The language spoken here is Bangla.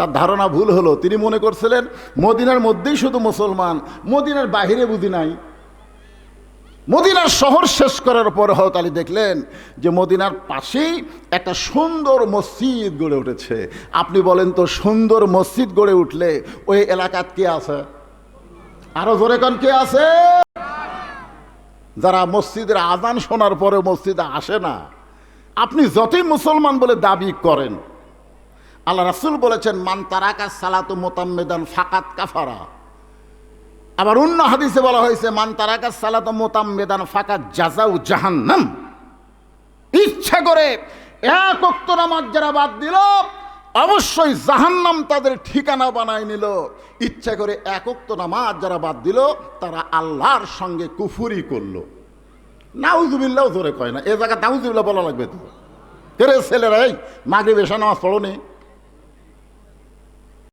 তার ধারণা ভুল হলো। তিনি মনে করছিলেন, মদিনার মধ্যেই শুধু মুসলমান, মদিনার বাহিরে বুঝি নাই। মদিনার শহর শেষ করার পর হয়তো আলী দেখলেন যে মদিনার পাশেই একটা সুন্দর মসজিদ গড়ে উঠেছে। আপনি বলেন তো, সুন্দর মসজিদ গড়ে উঠলে ওই এলাকাত কে আছে? আরও জোরে কন, কে আছে? যারা মসজিদের আজান শোনার পরে মসজিদে আসে না, আপনি যতই মুসলমান বলে দাবি করেন আল্লাহ রাসুল বলেছেন, মান তারাকা সালাতু মোতাম্মেদান ফাকাত কাফারা। আবার অন্য হাদিসে বলা হয়েছে, মান তারাকা সালাত মোতাম্মেদান ফাকাত জাজাউ জাহান্নাম। ইচ্ছা করে এক অক্ত নামাজ যারা বাদ দিল, অবশ্যই জাহান্নাম তাদের ঠিকানা বানায় নিল। ইচ্ছা করে এক অক্ত নামাজ যারা বাদ দিল, তারা আল্লাহর সঙ্গে কুফুরি করল। নাউজুবিল্লাও জোরে কয় না, এ জায়গা নাউজুবিল্লাহ বলা লাগবে তো। তেরে ছেলেরাই মাগরিব এসা নামাজ পড়ো নি